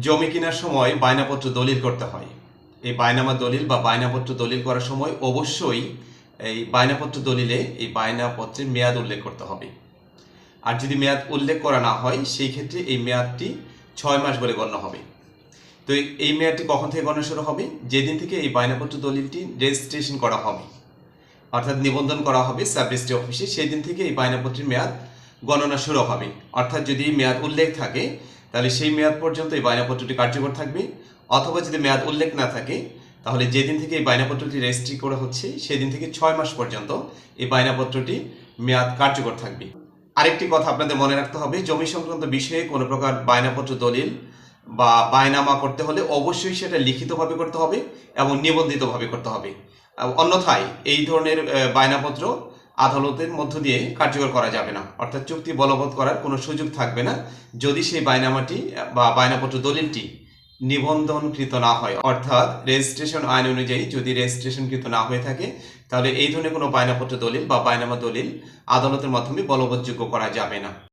জমি কেনার সময় বায়নাপত্র দলিল করতে হয়। এই বায়নামা দলিল বা বায়নাপত্র দলিল করার সময় অবশ্যই এই বায়নাপত্র দলিলে এই বায়নাপত্রের মেয়াদ উল্লেখ করতে হবে। আর যদি মেয়াদ উল্লেখ করা না হয়, সেই ক্ষেত্রে এই মেয়াদটি ছয় মাস বলে গণ্য হবে। তো এই- মেয়াদটি কখন থেকে গণনা শুরু হবে? যেদিন থেকে এই বায়নাপত্র দলিলটি রেজিস্ট্রেশন করা হবে। অর্থাৎ নিবন্ধন করা হবে সাব রেজিস্ট্রি অফিসে সেই দিন থেকে এই বায়নাপত্রের মেয়াদ গণনা শুরু হবে। অর্থাৎ যদি মেয়াদ উল্লেখ থাকে তাহলে সেই মেয়াদ পর্যন্ত এই বায়নাপত্রটি কার্যকর থাকবে। অথবা যদি মেয়াদ উল্লেখ না থাকে, তাহলে যেদিন থেকে এই বায়নাপত্রটি রেজিস্ট্রি করা হচ্ছে, সেদিন থেকে ছয় মাস পর্যন্ত এই বায়নাপত্রটি মেয়াদ কার্যকর থাকবে। আরেকটি কথা আপনাদের মনে রাখতে হবে, জমি সংক্রান্ত বিষয়ে কোনো প্রকার বায়নাপত্র দলিল বা বায়নামা করতে হলে অবশ্যই সেটা লিখিতভাবে করতে হবে এবং নিবন্ধিতভাবে করতে হবে। অন্যথায় এই ধরনের বায়নাপত্র আদালতের মধ্য দিয়ে কার্যকর করা যাবে না। অর্থাৎ চুক্তি বলবৎ করার কোনো সুযোগ থাকবে না যদি সেই বায়নামাটি, বা বায়নাপত্র দলিলটি নিবন্ধনকৃত না হয়। অর্থাৎ রেজিস্ট্রেশন আইন অনুযায়ী যদি রেজিস্ট্রেশনকৃত না হয়ে থাকে, তাহলে এই ধরনের কোনো বায়নাপত্র দলিল বা বায়নামা দলিল আদালতের মাধ্যমে বলবৎযোগ্য করা যাবে না।